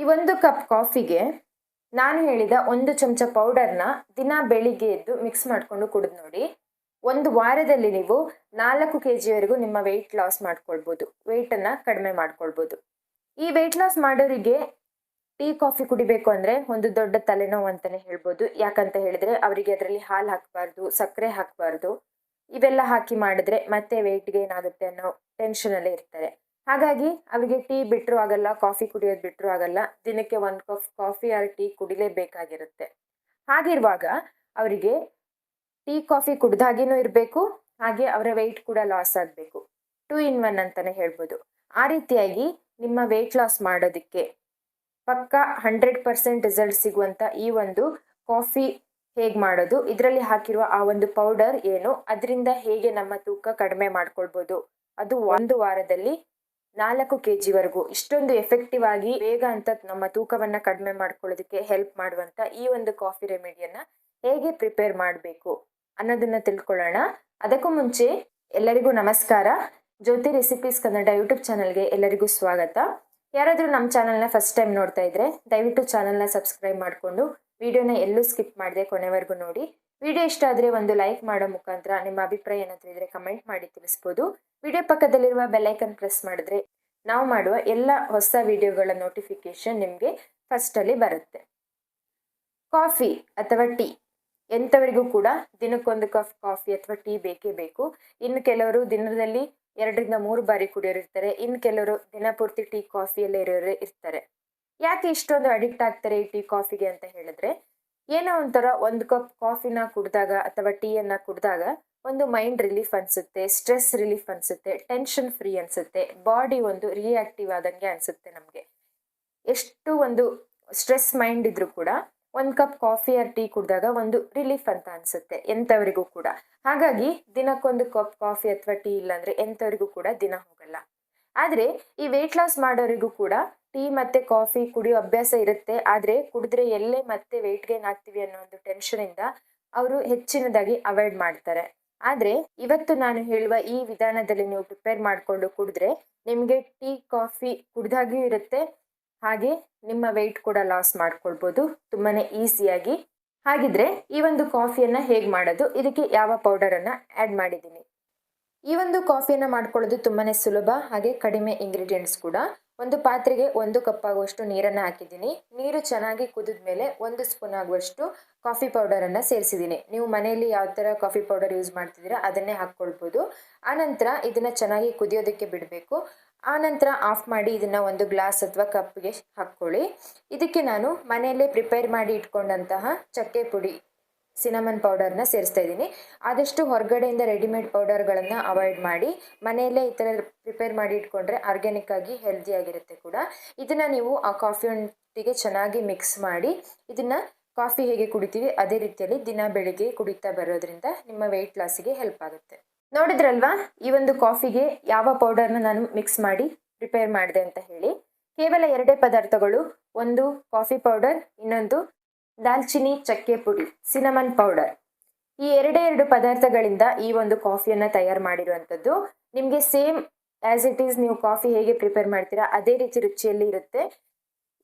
ಈ ಒಂದು ಕಪ್ ಕಾಫಿಗೆ ನಾನು ಹೇಳಿದ ಒಂದು ಚಮಚ ಪೌಡರ್ನ ದಿನ ಬೆಳಿಗ್ಗೆ ಎದ್ದು ಮಿಕ್ಸ್ ಮಾಡಿಕೊಂಡು ಕುಡಿದು ನೋಡಿ. ಒಂದು ವಾರದಲ್ಲಿ ನೀವು ನಾಲ್ಕು ಕೆ ಜಿವರೆಗೂ ನಿಮ್ಮ ವೆಯ್ಟ್ ಲಾಸ್ ಮಾಡ್ಕೊಳ್ಬೋದು. ವೆಯ್ಟನ್ನು ಕಡಿಮೆ ಮಾಡ್ಕೊಳ್ಬೋದು. ಈ ವೆಯ್ಟ್ ಲಾಸ್ ಮಾಡೋರಿಗೆ ಟೀ, ಕಾಫಿ ಕುಡಿಬೇಕು ಅಂದರೆ ಒಂದು ದೊಡ್ಡ ತಲೆನೋವು ಅಂತಲೇ ಹೇಳ್ಬೋದು. ಯಾಕಂತ ಹೇಳಿದ್ರೆ ಅವರಿಗೆ ಅದರಲ್ಲಿ ಹಾಲು ಹಾಕಬಾರ್ದು, ಸಕ್ಕರೆ ಹಾಕಬಾರ್ದು. ಇವೆಲ್ಲ ಹಾಕಿ ಮಾಡಿದ್ರೆ ಮತ್ತೆ ವೆಯ್ಟ್ಗೆ ಏನಾಗುತ್ತೆ ಅನ್ನೋ ಟೆನ್ಷನಲ್ಲೇ ಇರ್ತಾರೆ. ಹಾಗಾಗಿ ಅವರಿಗೆ ಟೀ ಬಿಟ್ಟರು ಆಗಲ್ಲ, ಕಾಫಿ ಕುಡಿಯೋದು ಬಿಟ್ಟರು ಆಗಲ್ಲ, ದಿನಕ್ಕೆ ಒಂದು ಕಪ್ ಕಾಫಿ ಆರ್ ಟೀ ಕುಡಿಲೇಬೇಕಾಗಿರುತ್ತೆ. ಹಾಗಿರುವಾಗ ಅವರಿಗೆ ಟೀ, ಕಾಫಿ ಕುಡ್ದಾಗಿನೂ ಇರಬೇಕು, ಹಾಗೆ ಅವರ ವೆಯ್ಟ್ ಕೂಡ ಲಾಸ್ ಆಗಬೇಕು. ಟೂ ಇನ್ ಒನ್ ಅಂತಲೇ ಹೇಳ್ಬೋದು. ಆ ರೀತಿಯಾಗಿ ನಿಮ್ಮ ವೆಯ್ಟ್ ಲಾಸ್ ಮಾಡೋದಕ್ಕೆ ಪಕ್ಕ ಹಂಡ್ರೆಡ್ ಪರ್ಸೆಂಟ್ ರಿಸಲ್ಟ್ ಸಿಗುವಂಥ ಈ ಒಂದು ಕಾಫಿ ಹೇಗೆ ಮಾಡೋದು, ಇದರಲ್ಲಿ ಹಾಕಿರುವ ಆ ಒಂದು ಪೌಡರ್ ಏನು, ಅದರಿಂದ ಹೇಗೆ ನಮ್ಮ ತೂಕ ಕಡಿಮೆ ಮಾಡ್ಕೊಳ್ಬೋದು, ಅದು ಒಂದು ವಾರದಲ್ಲಿ ನಾಲ್ಕು ಕೆ ಜಿವರೆಗೂ ಇಷ್ಟೊಂದು ಎಫೆಕ್ಟಿವ್ ಆಗಿ ಬೇಗ ಅಂತ ನಮ್ಮ ತೂಕವನ್ನು ಕಡಿಮೆ ಮಾಡ್ಕೊಳ್ಳೋದಕ್ಕೆ ಹೆಲ್ಪ್ ಮಾಡುವಂಥ ಈ ಒಂದು ಕಾಫಿ ರೆಮಿಡಿಯನ್ನು ಹೇಗೆ ಪ್ರಿಪೇರ್ ಮಾಡಬೇಕು ಅನ್ನೋದನ್ನ ತಿಳ್ಕೊಳ್ಳೋಣ. ಅದಕ್ಕೂ ಮುಂಚೆ ಎಲ್ಲರಿಗೂ ನಮಸ್ಕಾರ. ಜ್ಯೋತಿ ರೆಸಿಪೀಸ್ ಕನ್ನಡ ಯೂಟ್ಯೂಬ್ ಚಾನಲ್ಗೆ ಎಲ್ಲರಿಗೂ ಸ್ವಾಗತ. ಯಾರಾದರೂ ನಮ್ಮ ಚಾನಲ್ನ ಫಸ್ಟ್ ಟೈಮ್ ನೋಡ್ತಾ ಇದ್ರೆ ದಯವಿಟ್ಟು ಚಾನಲ್ನ ಸಬ್ಸ್ಕ್ರೈಬ್ ಮಾಡಿಕೊಂಡು ವಿಡಿಯೋನ ಎಲ್ಲೂ ಸ್ಕಿಪ್ ಮಾಡದೆ ಕೊನೆವರೆಗೂ ನೋಡಿ. ವಿಡಿಯೋ ಇಷ್ಟ ಆದರೆ ಒಂದು ಲೈಕ್ ಮಾಡೋ ಮುಖಾಂತರ ನಿಮ್ಮ ಅಭಿಪ್ರಾಯ ಏನಾದರೂ ಇದ್ರೆ ಕಮೆಂಟ್ ಮಾಡಿ ತಿಳಿಸ್ಬೋದು. ವಿಡಿಯೋ ಪಕ್ಕದಲ್ಲಿರುವ ಬೆಲ್ಲೈಕನ್ ಪ್ರೆಸ್ ಮಾಡಿದ್ರೆ ನಾವು ಮಾಡುವ ಎಲ್ಲ ಹೊಸ ವಿಡಿಯೋಗಳ ನೋಟಿಫಿಕೇಶನ್ ನಿಮಗೆ ಫಸ್ಟಲ್ಲಿ ಬರುತ್ತೆ. ಕಾಫಿ ಅಥವಾ ಟೀ, ಎಂಥವರಿಗೂ ಕೂಡ ದಿನಕ್ಕೊಂದು ಕಪ್ ಕಾಫಿ ಅಥವಾ ಟೀ ಬೇಕೇ ಬೇಕು. ಇನ್ನು ಕೆಲವರು ದಿನದಲ್ಲಿ ಎರಡರಿಂದ ಮೂರು ಬಾರಿ ಕುಡಿಯೋರು ಇರ್ತಾರೆ ಇನ್ನು ಕೆಲವರು ದಿನಪೂರ್ತಿ ಟೀ ಕಾಫಿಯಲ್ಲೇ ಇರೋರು ಇರ್ತಾರೆ. ಯಾಕೆ ಇಷ್ಟೊಂದು ಅಡಿಕ್ಟ್ ಆಗ್ತಾರೆ ಈ ಟೀ ಕಾಫಿಗೆ ಅಂತ ಹೇಳಿದ್ರೆ ಏನೋ ಒಂಥರ ಒಂದು ಕಪ್ ಕಾಫಿನ ಕುಡಿದಾಗ ಅಥವಾ ಟೀಯನ್ನು ಕುಡಿದಾಗ ಒಂದು ಮೈಂಡ್ ರಿಲೀಫ್ ಅನಿಸುತ್ತೆ, ಸ್ಟ್ರೆಸ್ ರಿಲೀಫ್ ಅನಿಸುತ್ತೆ, ಟೆನ್ಷನ್ ಫ್ರೀ ಅನಿಸುತ್ತೆ, ಬಾಡಿ ಒಂದು ರಿಯಾಕ್ಟಿವ್ ಆದಂಗೆ ಅನಿಸುತ್ತೆ ನಮಗೆ. ಎಷ್ಟು ಒಂದು ಸ್ಟ್ರೆಸ್ ಮೈಂಡ್ ಇದ್ರೂ ಕೂಡ ಒಂದು ಕಪ್ ಕಾಫಿ ಆರ್ ಟೀ ಕುಡಿದಾಗ ಒಂದು ರಿಲೀಫ್ ಅಂತ ಅನಿಸುತ್ತೆ ಎಂಥವರಿಗೂ ಕೂಡ. ಹಾಗಾಗಿ ದಿನಕ್ಕೊಂದು ಕಪ್ ಕಾಫಿ ಅಥವಾ ಟೀ ಇಲ್ಲಾಂದರೆ ಎಂಥವರಿಗೂ ಕೂಡ ದಿನ ಹೋಗಲ್ಲ. ಆದರೆ ಈ ವೆಯ್ಟ್ ಲಾಸ್ ಮಾಡೋರಿಗೂ ಕೂಡ ಟೀ ಮತ್ತು ಕಾಫಿ ಕುಡಿಯೋ ಅಭ್ಯಾಸ ಇರುತ್ತೆ. ಆದರೆ ಕುಡಿದ್ರೆ ಎಲ್ಲೇ ಮತ್ತೆ ವೆಯ್ಟ್ ಗೇನ್ ಆಗ್ತೀವಿ ಅನ್ನೋ ಒಂದು ಟೆನ್ಷನಿಂದ ಅವರು ಹೆಚ್ಚಿನದಾಗಿ ಅವಾಯ್ಡ್ ಮಾಡ್ತಾರೆ. ಆದರೆ ಇವತ್ತು ನಾನು ಹೇಳುವ ಈ ವಿಧಾನದಲ್ಲಿ ನೀವು ಪ್ರಿಪೇರ್ ಮಾಡಿಕೊಂಡು ಕುಡಿದ್ರೆ ನಿಮಗೆ ಟೀ, ಕಾಫಿ ಕುಡ್ದಾಗಿಯೂ ಇರುತ್ತೆ. ಹಾಗೆ ನಿಮ್ಮ ವೆಯ್ಟ್ ಕೂಡ ಲಾಸ್ ಮಾಡ್ಕೊಳ್ಬೋದು. ತುಂಬಾ ಈಸಿಯಾಗಿ ಹಾಗಿದ್ರೆ ಈ ಒಂದು ಕಾಫಿಯನ್ನು ಹೇಗೆ ಮಾಡೋದು? ಇದಕ್ಕೆ ಯಾವ ಪೌಡರನ್ನು ಆ್ಯಡ್ ಮಾಡಿದ್ದೀನಿ. ಈ ಒಂದು ಕಾಫಿಯನ್ನು ಮಾಡ್ಕೊಳ್ಳೋದು ತುಂಬಾ ಸುಲಭ. ಹಾಗೆ ಕಡಿಮೆ ಇಂಗ್ರೀಡಿಯೆಂಟ್ಸ್ ಕೂಡ. ಒಂದು ಪಾತ್ರೆಗೆ ಒಂದು ಕಪ್ ಆಗುವಷ್ಟು ನೀರನ್ನು ಹಾಕಿದ್ದೀನಿ. ನೀರು ಚೆನ್ನಾಗಿ ಕುದಿದ ಮೇಲೆ ಒಂದು ಸ್ಪೂನ್ ಆಗುವಷ್ಟು ಕಾಫಿ ಪೌಡರನ್ನು ಸೇರಿಸಿದ್ದೀನಿ. ನೀವು ಮನೆಯಲ್ಲಿ ಯಾವ ಥರ ಕಾಫಿ ಪೌಡರ್ ಯೂಸ್ ಮಾಡ್ತಿದ್ದೀರಾ ಅದನ್ನೇ ಹಾಕ್ಕೊಳ್ಬೋದು. ಆನಂತರ ಇದನ್ನು ಚೆನ್ನಾಗಿ ಕುದಿಯೋದಕ್ಕೆ ಬಿಡಬೇಕು. ಆನಂತರ ಆಫ್ ಮಾಡಿ ಇದನ್ನು ಒಂದು ಗ್ಲಾಸ್ ಅಥವಾ ಕಪ್ಗೆ ಹಾಕ್ಕೊಳ್ಳಿ. ಇದಕ್ಕೆ ನಾನು ಮನೆಯಲ್ಲೇ ಪ್ರಿಪೇರ್ ಮಾಡಿ ಇಟ್ಕೊಂಡಂತಹ ಚಕ್ಕೆ ಪುಡಿ ಸಿನಮನ್ ಪೌಡರ್ನ ಸೇರಿಸ್ತಾ ಇದ್ದೀನಿ. ಆದಷ್ಟು ಹೊರಗಡೆಯಿಂದ ರೆಡಿಮೇಡ್ ಪೌಡರ್ಗಳನ್ನು ಅವಾಯ್ಡ್ ಮಾಡಿ, ಮನೆಯಲ್ಲೇ ಈ ಥರ ಪ್ರಿಪೇರ್ ಮಾಡಿ ಇಟ್ಕೊಂಡ್ರೆ ಆರ್ಗ್ಯಾನಿಕ್ ಆಗಿ ಹೆಲ್ದಿಯಾಗಿರುತ್ತೆ ಕೂಡ. ಇದನ್ನು ನೀವು ಆ ಕಾಫಿ ಚೆನ್ನಾಗಿ ಮಿಕ್ಸ್ ಮಾಡಿ, ಇದನ್ನು ಕಾಫಿ ಹೇಗೆ ಕುಡಿತೀವಿ ಅದೇ ರೀತಿಯಲ್ಲಿ ದಿನ ಬೆಳಿಗ್ಗೆ ಕುಡಿತಾ ಬರೋದ್ರಿಂದ ನಿಮ್ಮ ವೆಯ್ಟ್ ಲಾಸಿಗೆ ಹೆಲ್ಪ್ ಆಗುತ್ತೆ. ನೋಡಿದ್ರಲ್ವಾ? ಈ ಒಂದು ಕಾಫಿಗೆ ಯಾವ ಪೌಡರ್ನ ನಾನು ಮಿಕ್ಸ್ ಮಾಡಿ ಪ್ರಿಪೇರ್ ಮಾಡಿದೆ ಅಂತ ಹೇಳಿ. ಕೇವಲ ಎರಡೇ ಪದಾರ್ಥಗಳು, ಒಂದು ಕಾಫಿ ಪೌಡರ್, ಇನ್ನೊಂದು ದಾಲ್ಚಿನಿ, ಚಕ್ಕೆ ಪುಡಿ, ಸಿನಮನ್ ಪೌಡರ್. ಈ ಎರಡೇ ಎರಡು ಪದಾರ್ಥಗಳಿಂದ ಈ ಒಂದು ಕಾಫಿಯನ್ನು ತಯಾರು ಮಾಡಿರುವಂಥದ್ದು. ನಿಮಗೆ ಸೇಮ್ ಆ್ಯಸ್ ಇಟ್ ಈಸ್ ನೀವು ಕಾಫಿ ಹೇಗೆ ಪ್ರಿಪೇರ್ ಮಾಡ್ತೀರಾ, ಅದೇ ರೀತಿ ರುಚಿಯಲ್ಲಿ ಇರುತ್ತೆ.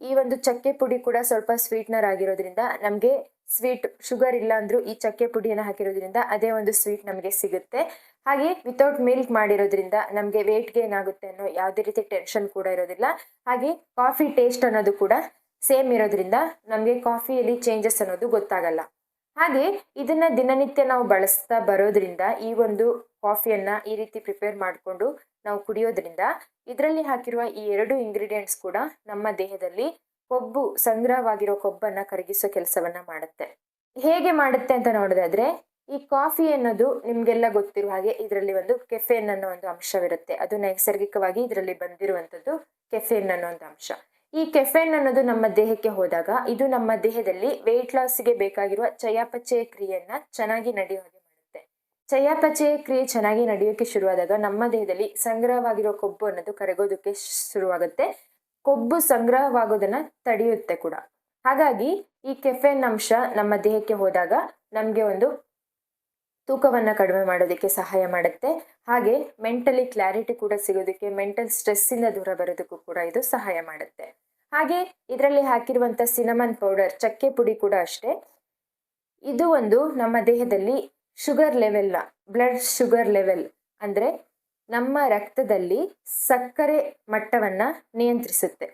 ಈ ಒಂದು ಚಕ್ಕೆ ಪುಡಿ ಕೂಡ ಸ್ವಲ್ಪ ಸ್ವೀಟ್ನರ್ ಆಗಿರೋದ್ರಿಂದ ನಮಗೆ ಸ್ವೀಟ್ ಶುಗರ್ ಇಲ್ಲ ಅಂದ್ರೂ ಈ ಚಕ್ಕೆ ಪುಡಿಯನ್ನು ಹಾಕಿರೋದ್ರಿಂದ ಅದೇ ಒಂದು ಸ್ವೀಟ್ ನಮಗೆ ಸಿಗುತ್ತೆ. ಹಾಗೆ ವಿತೌಟ್ ಮಿಲ್ಕ್ ಮಾಡಿರೋದ್ರಿಂದ ನಮಗೆ ವೇಟ್ ಗೇನ್ ಆಗುತ್ತೆ ಅನ್ನೋ ಯಾವುದೇ ರೀತಿ ಟೆನ್ಷನ್ ಕೂಡ ಇರೋದಿಲ್ಲ. ಹಾಗೆ ಕಾಫಿ ಟೇಸ್ಟ್ ಅನ್ನೋದು ಕೂಡ ಸೇಮ್ ಇರೋದ್ರಿಂದ ನಮಗೆ ಕಾಫಿಯಲ್ಲಿ ಚೇಂಜಸ್ ಅನ್ನೋದು ಗೊತ್ತಾಗಲ್ಲ. ಹಾಗೆ ಇದನ್ನ ದಿನನಿತ್ಯ ನಾವು ಬಳಸ್ತಾ ಬರೋದ್ರಿಂದ ಈ ಒಂದು ಕಾಫಿಯನ್ನ ಈ ರೀತಿ ಪ್ರಿಪೇರ್ ಮಾಡಿಕೊಂಡು ನಾವು ಕುಡಿಯೋದ್ರಿಂದ ಇದರಲ್ಲಿ ಹಾಕಿರುವ ಈ ಎರಡು ಇಂಗ್ರೀಡಿಯೆಂಟ್ಸ್ ಕೂಡ ನಮ್ಮ ದೇಹದಲ್ಲಿ ಕೊಬ್ಬು, ಸಂಗ್ರಹವಾಗಿರೋ ಕೊಬ್ಬನ್ನ ಕರಗಿಸೋ ಕೆಲಸವನ್ನ ಮಾಡುತ್ತೆ. ಹೇಗೆ ಮಾಡುತ್ತೆ ಅಂತ ನೋಡೋದಾದ್ರೆ ಈ ಕಾಫಿ ಅನ್ನೋದು ನಿಮ್ಗೆಲ್ಲ ಗೊತ್ತಿರುವ ಹಾಗೆ ಇದರಲ್ಲಿ ಒಂದು ಕೆಫೆನ್ ಅನ್ನೋ ಒಂದು ಅಂಶವಿರುತ್ತೆ. ಅದು ನೈಸರ್ಗಿಕವಾಗಿ ಇದರಲ್ಲಿ ಬಂದಿರುವಂಥದ್ದು ಕೆಫೆನ್ ಅನ್ನೋ ಒಂದು ಅಂಶ. ಈ ಕೆಫೆನ್ ಅನ್ನೋದು ನಮ್ಮ ದೇಹಕ್ಕೆ ಹೋದಾಗ ಇದು ನಮ್ಮ ದೇಹದಲ್ಲಿ ವೆಯ್ಟ್ ಲಾಸ್ಗೆ ಬೇಕಾಗಿರುವ ಚಯಾಪಚಯ ಕ್ರಿಯೆಯನ್ನ ಚೆನ್ನಾಗಿ ನಡೆಯೋ ಹಾಗೆ ಮಾಡುತ್ತೆ. ಚಯಾಪಚಯ ಕ್ರಿಯೆ ಚೆನ್ನಾಗಿ ನಡೆಯೋಕೆ ಶುರುವಾದಾಗ ನಮ್ಮ ದೇಹದಲ್ಲಿ ಸಂಗ್ರಹವಾಗಿರೋ ಕೊಬ್ಬು ಅನ್ನೋದು ಕರಗೋದಕ್ಕೆ ಶುರುವಾಗುತ್ತೆ. ಕೊಬ್ಬು ಸಂಗ್ರಹವಾಗೋದನ್ನ ತಡೆಯುತ್ತೆ ಕೂಡ. ಹಾಗಾಗಿ ಈ ಕೆಫೆನ್ ಅಂಶ ನಮ್ಮ ದೇಹಕ್ಕೆ ಹೋದಾಗ ನಮಗೆ ಒಂದು ತೂಕವನ್ನು ಕಡಿಮೆ ಮಾಡೋದಕ್ಕೆ ಸಹಾಯ ಮಾಡುತ್ತೆ. ಹಾಗೆ ಮೆಂಟಲಿ ಕ್ಲಾರಿಟಿ ಕೂಡ ಸಿಗೋದಕ್ಕೆ ಮೆಂಟಲ್ ಸ್ಟ್ರೆಸ್ಸಿಂದ ದೂರ ಬರೋದಕ್ಕೂ ಕೂಡ ಇದು ಸಹಾಯ ಮಾಡುತ್ತೆ. ಹಾಗೆ ಇದರಲ್ಲಿ ಹಾಕಿರುವಂಥ ಸಿನಮನ್ ಪೌಡರ್ ಚಕ್ಕೆ ಪುಡಿ ಕೂಡ ಅಷ್ಟೇ. ಇದು ಒಂದು ನಮ್ಮ ದೇಹದಲ್ಲಿ ಶುಗರ್ ಲೆವೆಲ್ನ ಬ್ಲಡ್ ಶುಗರ್ ಲೆವೆಲ್ ಅಂದರೆ ನಮ್ಮ ರಕ್ತದಲ್ಲಿ ಸಕ್ಕರೆ ಮಟ್ಟವನ್ನು ನಿಯಂತ್ರಿಸುತ್ತೆ.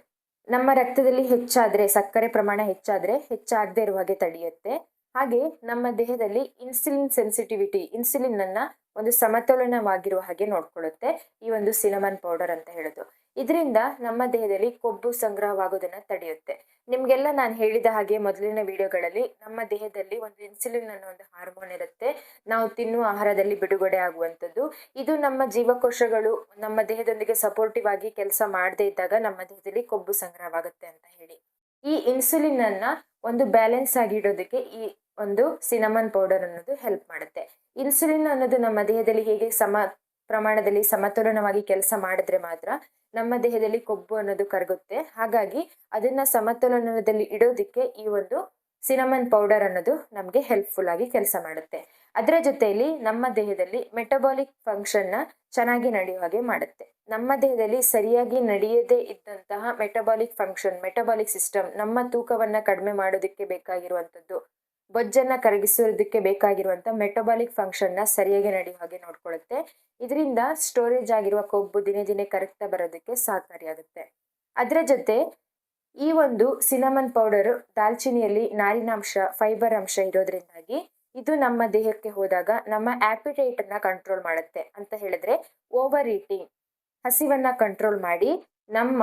ನಮ್ಮ ರಕ್ತದಲ್ಲಿ ಹೆಚ್ಚಾದರೆ, ಸಕ್ಕರೆ ಪ್ರಮಾಣ ಹೆಚ್ಚಾದರೆ ಹೆಚ್ಚಾಗದೇ ಇರುವ ಹಾಗೆ ತಡೆಯುತ್ತೆ. ಹಾಗೆ ನಮ್ಮ ದೇಹದಲ್ಲಿ ಇನ್ಸುಲಿನ್ ಸೆನ್ಸಿಟಿವಿಟಿ ಇನ್ಸುಲಿನ್ ಅನ್ನ ಒಂದು ಸಮತೋಲನವಾಗಿರುವ ಹಾಗೆ ನೋಡ್ಕೊಳ್ಳುತ್ತೆ ಈ ಒಂದು ಸಿನಮನ್ ಪೌಡರ್ ಅಂತ ಹೇಳೋದು. ಇದರಿಂದ ನಮ್ಮ ದೇಹದಲ್ಲಿ ಕೊಬ್ಬು ಸಂಗ್ರಹವಾಗೋದನ್ನ ತಡೆಯುತ್ತೆ. ನಿಮ್ಗೆಲ್ಲ ನಾನು ಹೇಳಿದ ಹಾಗೆ ಮೊದಲಿನ ವಿಡಿಯೋಗಳಲ್ಲಿ ನಮ್ಮ ದೇಹದಲ್ಲಿ ಒಂದು ಇನ್ಸುಲಿನ್ ಅನ್ನೋ ಒಂದು ಹಾರ್ಮೋನ್ ಇರುತ್ತೆ. ನಾವು ತಿನ್ನುವ ಆಹಾರದಲ್ಲಿ ಬಿಡುಗಡೆ ಆಗುವಂಥದ್ದು. ಇದು ನಮ್ಮ ಜೀವಕೋಶಗಳು ನಮ್ಮ ದೇಹದೊಂದಿಗೆ ಸಪೋರ್ಟಿವ್ ಆಗಿ ಕೆಲಸ ಮಾಡದೇ ಇದ್ದಾಗ ನಮ್ಮ ದೇಹದಲ್ಲಿ ಕೊಬ್ಬು ಸಂಗ್ರಹವಾಗುತ್ತೆ ಅಂತ ಹೇಳಿ. ಈ ಇನ್ಸುಲಿನ್ ಅನ್ನ ಒಂದು ಬ್ಯಾಲೆನ್ಸ್ ಆಗಿಡೋದಕ್ಕೆ ಈ ಒಂದು ಸಿನಮನ್ ಪೌಡರ್ ಅನ್ನೋದು ಹೆಲ್ಪ್ ಮಾಡುತ್ತೆ. ಇನ್ಸುಲಿನ್ ಅನ್ನೋದು ನಮ್ಮ ದೇಹದಲ್ಲಿ ಹೇಗೆ ಸಮ ಪ್ರಮಾಣದಲ್ಲಿ ಸಮತೋಲನವಾಗಿ ಕೆಲಸ ಮಾಡಿದ್ರೆ ಮಾತ್ರ ನಮ್ಮ ದೇಹದಲ್ಲಿ ಕೊಬ್ಬು ಅನ್ನೋದು ಕರಗುತ್ತೆ. ಹಾಗಾಗಿ ಅದನ್ನ ಸಮತೋಲನದಲ್ಲಿ ಇಡೋದಕ್ಕೆ ಈ ಒಂದು ಸಿನಮನ್ ಪೌಡರ್ ಅನ್ನೋದು ನಮಗೆ ಹೆಲ್ಪ್ಫುಲ್ ಆಗಿ ಕೆಲಸ ಮಾಡುತ್ತೆ. ಅದರ ಜೊತೆಯಲ್ಲಿ ನಮ್ಮ ದೇಹದಲ್ಲಿ ಮೆಟಬಾಲಿಕ್ ಫಂಕ್ಷನ್ನ ಚೆನ್ನಾಗಿ ನಡೆಯುವ ಹಾಗೆ ಮಾಡುತ್ತೆ. ನಮ್ಮ ದೇಹದಲ್ಲಿ ಸರಿಯಾಗಿ ನಡೆಯದೇ ಇದ್ದಂತಹ ಮೆಟಬಾಲಿಕ್ ಫಂಕ್ಷನ್ ಮೆಟಬಾಲಿಕ್ ಸಿಸ್ಟಮ್ ನಮ್ಮ ತೂಕವನ್ನ ಕಡಿಮೆ ಮಾಡೋದಕ್ಕೆ ಬೇಕಾಗಿರುವಂಥದ್ದು, ಬೊಜ್ಜನ್ನ ಕರಗಿಸೋದಕ್ಕೆ ಬೇಕಾಗಿರುವಂಥ ಮೆಟಬಾಲಿಕ್ ಫಂಕ್ಷನ್ನ ಸರಿಯಾಗಿ ನಡೆಯುವ ಹಾಗೆ ನೋಡ್ಕೊಳ್ಳುತ್ತೆ ಇದರಿಂದ ಸ್ಟೋರೇಜ್ ಆಗಿರುವ ಕೊಬ್ಬು ದಿನೇ ದಿನೇ ಕರಗ್ತಾ ಬರೋದಕ್ಕೆ ಸಹಕಾರಿಯಾಗುತ್ತೆ. ಅದರ ಜೊತೆ ಈ ಒಂದು ಸಿನಮನ್ ಪೌಡರ್ ದಾಲ್ಚಿನಿಯಲ್ಲಿ ನಾರಿನಾಂಶ ಫೈಬರ್ ಅಂಶ ಇರೋದ್ರಿಂದಾಗಿ ಇದು ನಮ್ಮ ದೇಹಕ್ಕೆ ಹೋದಾಗ ನಮ್ಮ ಆಪಿಟೈಟ್ ಅನ್ನ ಕಂಟ್ರೋಲ್ ಮಾಡುತ್ತೆ ಅಂತ ಹೇಳಿದ್ರೆ ಓವರ್ ಈಟಿಂಗ್ ಹಸಿವನ್ನ ಕಂಟ್ರೋಲ್ ಮಾಡಿ ನಮ್ಮ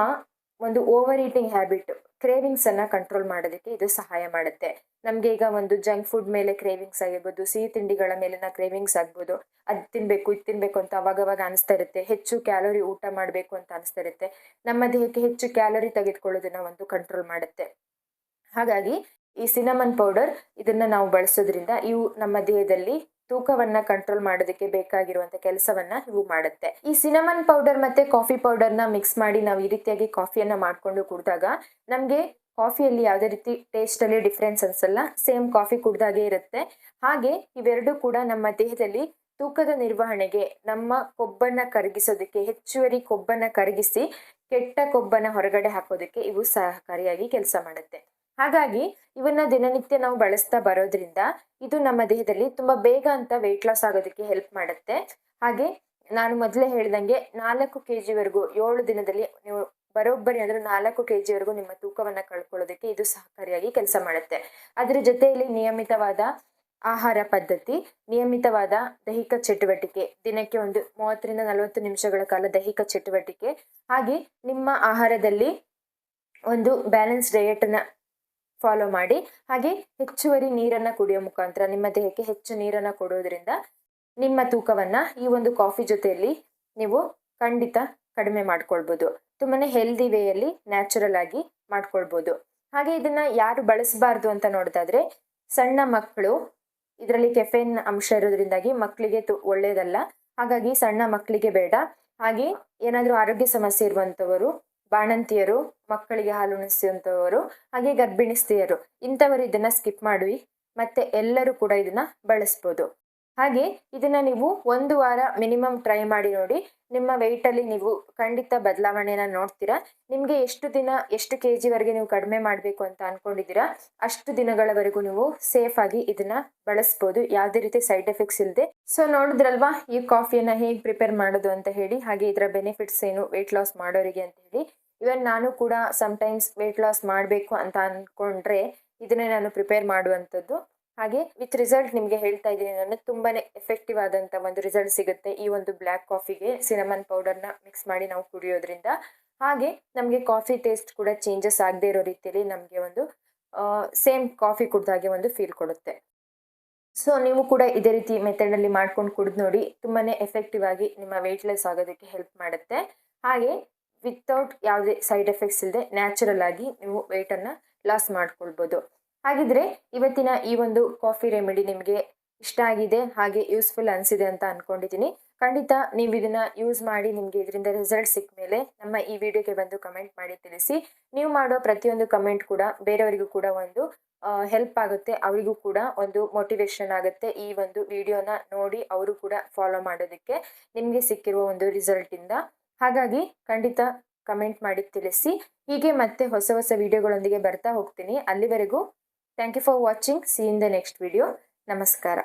ಒಂದು ಓವರ್ ಈಟಿಂಗ್ ಹ್ಯಾಬಿಟ್ ಕ್ರೇವಿಂಗ್ಸ್ ಅನ್ನ ಕಂಟ್ರೋಲ್ ಮಾಡೋದಕ್ಕೆ ಇದು ಸಹಾಯ ಮಾಡುತ್ತೆ. ನಮ್ಗೆ ಈಗ ಒಂದು ಜಂಕ್ ಫುಡ್ ಮೇಲೆ ಕ್ರೇವಿಂಗ್ಸ್ ಆಗಿರ್ಬೋದು, ಸಿಹಿ ತಿಂಡಿಗಳ ಮೇಲಿನ ಕ್ರೇವಿಂಗ್ಸ್ ಆಗ್ಬೋದು, ಅದ್ ತಿನ್ಬೇಕು, ಇದು ತಿನ್ಬೇಕು ಅಂತ ಅವಾಗವಾಗ ಅನಿಸ್ತಾ ಇರುತ್ತೆ. ಹೆಚ್ಚು ಕ್ಯಾಲೋರಿ ಊಟ ಮಾಡಬೇಕು ಅಂತ ಅನಿಸ್ತಾ ಇರುತ್ತೆ. ನಮ್ಮ ದೇಹಕ್ಕೆ ಹೆಚ್ಚು ಕ್ಯಾಲೋರಿ ತೆಗೆದುಕೊಳ್ಳೋದನ್ನ ಒಂದು ಕಂಟ್ರೋಲ್ ಮಾಡುತ್ತೆ. ಹಾಗಾಗಿ ಈ ಸಿನಮನ್ ಪೌಡರ್ ಇದನ್ನ ನಾವು ಬಳಸೋದ್ರಿಂದ ಇವು ನಮ್ಮ ದೇಹದಲ್ಲಿ ತೂಕವನ್ನ ಕಂಟ್ರೋಲ್ ಮಾಡೋದಕ್ಕೆ ಬೇಕಾಗಿರುವಂತ ಕೆಲಸವನ್ನ ಇವು ಮಾಡುತ್ತೆ. ಈ ಸಿನಮನ್ ಪೌಡರ್ ಮತ್ತೆ ಕಾಫಿ ಪೌಡರ್ನ ಮಿಕ್ಸ್ ಮಾಡಿ ನಾವು ಈ ರೀತಿಯಾಗಿ ಕಾಫಿಯನ್ನ ಮಾಡ್ಕೊಂಡು ಕುಡಿದಾಗ ನಮಗೆ ಕಾಫಿಯಲ್ಲಿ ಯಾವುದೇ ರೀತಿ ಟೇಸ್ಟ್ ಅಲ್ಲಿ ಡಿಫ್ರೆನ್ಸ್ ಅನ್ಸಲ್ಲ ಸೇಮ್ ಕಾಫಿ ಕುಡ್ದಾಗೆ ಇರುತ್ತೆ. ಹಾಗೆ ಇವೆರಡು ಕೂಡ ನಮ್ಮ ದೇಹದಲ್ಲಿ ತೂಕದ ನಿರ್ವಹಣೆಗೆ, ನಮ್ಮ ಕೊಬ್ಬನ್ನ ಕರಗಿಸೋದಕ್ಕೆ, ಹೆಚ್ಚುವರಿ ಕೊಬ್ಬನ್ನ ಕರಗಿಸಿ ಕೆಟ್ಟ ಕೊಬ್ಬನ್ನ ಹೊರಗಡೆ ಹಾಕೋದಕ್ಕೆ ಇವು ಸಹಕಾರಿಯಾಗಿ ಕೆಲಸ ಮಾಡುತ್ತೆ. ಹಾಗಾಗಿ ಇವನ್ನ ದಿನನಿತ್ಯ ನಾವು ಬಳಸ್ತಾ ಬರೋದ್ರಿಂದ ಇದು ನಮ್ಮ ದೇಹದಲ್ಲಿ ತುಂಬಾ ಬೇಗ ಅಂತ ವೆಯ್ಟ್ ಲಾಸ್ ಆಗೋದಕ್ಕೆ ಹೆಲ್ಪ್ ಮಾಡುತ್ತೆ. ಹಾಗೆ ನಾನು ಮೊದಲೇ ಹೇಳ್ದಂಗೆ ನಾಲ್ಕು ಕೆ ಜಿವರೆಗೂ ಏಳು ದಿನದಲ್ಲಿ ನೀವು ಬರೋಬ್ಬರಿ ಅಂದ್ರೆ ನಾಲ್ಕು ಕೆ ಜಿವರೆಗೂ ನಿಮ್ಮ ತೂಕವನ್ನ ಕಳ್ಕೊಳ್ಳೋದಕ್ಕೆ ಇದು ಸಹಕಾರಿಯಾಗಿ ಕೆಲಸ ಮಾಡುತ್ತೆ. ಅದ್ರ ಜೊತೆಯಲ್ಲಿ ನಿಯಮಿತವಾದ ಆಹಾರ ಪದ್ಧತಿ, ನಿಯಮಿತವಾದ ದೈಹಿಕ ಚಟುವಟಿಕೆ, ದಿನಕ್ಕೆ ಒಂದು ಮೂವತ್ತರಿಂದ ನಲವತ್ತು ನಿಮಿಷಗಳ ಕಾಲ ದೈಹಿಕ ಚಟುವಟಿಕೆ, ಹಾಗೆ ನಿಮ್ಮ ಆಹಾರದಲ್ಲಿ ಒಂದು ಬ್ಯಾಲೆನ್ಸ್ ಡಯಟನ್ನ ಫಾಲೋ ಮಾಡಿ. ಹಾಗೆ ಹೆಚ್ಚುವರಿ ನೀರನ್ನ ಕುಡಿಯೋ ಮುಖಾಂತರ, ನಿಮ್ಮ ದೇಹಕ್ಕೆ ಹೆಚ್ಚು ನೀರನ್ನ ಕೊಡೋದ್ರಿಂದ ನಿಮ್ಮ ತೂಕವನ್ನ ಈ ಒಂದು ಕಾಫಿ ಜೊತೆಯಲ್ಲಿ ನೀವು ಖಂಡಿತ ಕಡಿಮೆ ಮಾಡ್ಕೊಳ್ಬೋದು. ತುಂಬಾನೇ ಹೆಲ್ದಿ ವೇಯಲ್ಲಿ ನ್ಯಾಚುರಲ್ ಆಗಿ ಮಾಡ್ಕೊಳ್ಬೋದು. ಹಾಗೆ ಇದನ್ನ ಯಾರು ಬಳಸಬಾರ್ದು ಅಂತ ನೋಡೋದಾದ್ರೆ, ಸಣ್ಣ ಮಕ್ಕಳು, ಇದರಲ್ಲಿ ಕೆಫೆನ್ ಅಂಶ ಇರೋದ್ರಿಂದಾಗಿ ಮಕ್ಕಳಿಗೆ ಒಳ್ಳೇದಲ್ಲ. ಹಾಗಾಗಿ ಸಣ್ಣ ಮಕ್ಕಳಿಗೆ ಬೇಡ. ಹಾಗೆ ಏನಾದರೂ ಆರೋಗ್ಯ ಸಮಸ್ಯೆ ಇರುವಂಥವರು ಬಾಣಂತಿಯರು, ಮಕ್ಕಳಿಗೆ ಹಾಲುಣಿಸುವಂಥವರು ಹಾಗೆ ಗರ್ಭಿಣಿ ಸ್ತ್ರೀಯರು. ಇಂಥವರು ಇದನ್ನ ಸ್ಕಿಪ್ ಮಾಡಿ ಮತ್ತೆ ಎಲ್ಲರೂ ಕೂಡ ಇದನ್ನ ಬಳಸ್ಬೋದು. ಹಾಗೆ ಇದನ್ನ ನೀವು ಒಂದು ವಾರ ಮಿನಿಮಮ್ ಟ್ರೈ ಮಾಡಿ ನೋಡಿ. ನಿಮ್ಮ ವೆಯ್ಟಲ್ಲಿ ನೀವು ಖಂಡಿತ ಬದಲಾವಣೆನ ನೋಡ್ತೀರಾ? ನಿಮಗೆ ಎಷ್ಟು ದಿನ, ಎಷ್ಟು ಕೆ ಜಿವರೆಗೆ ನೀವು ಕಡಿಮೆ ಮಾಡಬೇಕು ಅಂತ ಅನ್ಕೊಂಡಿದ್ದೀರಾ? ಅಷ್ಟು ದಿನಗಳವರೆಗೂ ನೀವು ಸೇಫ್ ಆಗಿ ಇದನ್ನ ಬಳಸ್ಬೋದು. ಯಾವುದೇ ರೀತಿ ಸೈಡ್ ಎಫೆಕ್ಟ್ಸ್ ಇಲ್ಲದೆ ಸೊ ನೋಡಿದ್ರಲ್ವಾ ಈ ಕಾಫಿಯನ್ನ ಹೇಗೆ ಪ್ರಿಪೇರ್ ಮಾಡೋದು ಅಂತ ಹೇಳಿ, ಹಾಗೆ ಇದರ ಬೆನಿಫಿಟ್ಸ್ ಏನು ವೆಯ್ಟ್ ಲಾಸ್ ಮಾಡೋರಿಗೆ ಅಂತ ಹೇಳಿ. ಇವನ್ ನಾನು ಕೂಡ ಸಮ್ಟೈಮ್ಸ್ ವೆಯ್ಟ್ ಲಾಸ್ ಮಾಡಬೇಕು ಅಂತ ಅನ್ಕೊಂಡ್ರೆ ಇದನ್ನೇ ನಾನು ಪ್ರಿಪೇರ್ ಮಾಡುವಂಥದ್ದು. ಹಾಗೆ ವಿತ್ ರಿಸಲ್ಟ್ ನಿಮಗೆ ಹೇಳ್ತಾ ಇದ್ದೀನಿ. ನಾನು ತುಂಬಾನೇ ಎಫೆಕ್ಟಿವ್ ಆದಂಥ ಒಂದು ರಿಸಲ್ಟ್ ಸಿಗುತ್ತೆ ಈ ಒಂದು ಬ್ಲ್ಯಾಕ್ ಕಾಫಿಗೆ ಸಿನಮನ್ ಪೌಡರ್ನ ಮಿಕ್ಸ್ ಮಾಡಿ ನಾವು ಕುಡಿಯೋದ್ರಿಂದ. ಹಾಗೆ ನಮಗೆ ಕಾಫಿ ಟೇಸ್ಟ್ ಕೂಡ ಚೇಂಜಸ್ ಆಗದೆ ಇರೋ ರೀತಿಯಲ್ಲಿ ನಮಗೆ ಒಂದು ಸೇಮ್ ಕಾಫಿ ಕುಡ್ದಾಗೆ ಒಂದು ಫೀಲ್ ಕೊಡುತ್ತೆ. ಸೊ ನೀವು ಕೂಡ ಇದೇ ರೀತಿ ಮೆಥಡಲ್ಲಿ ಮಾಡ್ಕೊಂಡು ಕುಡಿದು ನೋಡಿ ತುಂಬಾನೇ ಎಫೆಕ್ಟಿವ್ ಆಗಿ ನಿಮ್ಮ ವೆಯ್ಟ್ ಲೆಸ್ ಆಗೋದಕ್ಕೆ ಹೆಲ್ಪ್ ಮಾಡುತ್ತೆ. ಹಾಗೆ ವಿತೌಟ್ ಯಾವುದೇ ಸೈಡ್ ಎಫೆಕ್ಟ್ಸ್ ಇಲ್ಲದೆ ನ್ಯಾಚುರಲ್ ಆಗಿ ನೀವು ವೆಯ್ಟನ್ನು ಲಾಸ್ ಮಾಡ್ಕೊಳ್ಬೋದು. ಹಾಗಿದ್ರೆ ಇವತ್ತಿನ ಈ ಒಂದು ಕಾಫಿ ರೆಮಿಡಿ ನಿಮಗೆ ಇಷ್ಟ ಆಗಿದೆ, ಹಾಗೆ ಯೂಸ್ಫುಲ್ ಅನಿಸಿದೆ ಅಂತ ಅಂದ್ಕೊಂಡಿದ್ದೀನಿ ಖಂಡಿತ ನೀವು ಇದನ್ನ ಯೂಸ್ ಮಾಡಿ ನಿಮಗೆ ಇದರಿಂದ ರಿಸಲ್ಟ್ ಸಿಕ್ಕ ಮೇಲೆ ನಮ್ಮ ಈ ವಿಡಿಯೋಗೆ ಬಂದು ಕಮೆಂಟ್ ಮಾಡಿ ತಿಳಿಸಿ. ನೀವು ಮಾಡೋ ಪ್ರತಿಯೊಂದು ಕಮೆಂಟ್ ಕೂಡ ಬೇರೆಯವರಿಗೂ ಕೂಡ ಒಂದು ಹೆಲ್ಪ್ ಆಗುತ್ತೆ. ಅವರಿಗೂ ಕೂಡ ಒಂದು ಮೋಟಿವೇಶನ್ ಆಗುತ್ತೆ ಈ ಒಂದು ವಿಡಿಯೋನ ನೋಡಿ ಅವರು ಕೂಡ ಫಾಲೋ ಮಾಡೋದಕ್ಕೆ ನಿಮಗೆ ಸಿಕ್ಕಿರುವ ಒಂದು ರಿಸಲ್ಟ್ ಇಂದ. ಹಾಗಾಗಿ ಖಂಡಿತ ಕಮೆಂಟ್ ಮಾಡಿ ತಿಳಿಸಿ. ಹೀಗೆ ಮತ್ತೆ ಹೊಸ ಹೊಸ ವಿಡಿಯೋಗಳೊಂದಿಗೆ ಬರ್ತಾ ಹೋಗ್ತೀನಿ. ಅಲ್ಲಿವರೆಗೂ Thank you for watching. See you in the next video. Namaskara.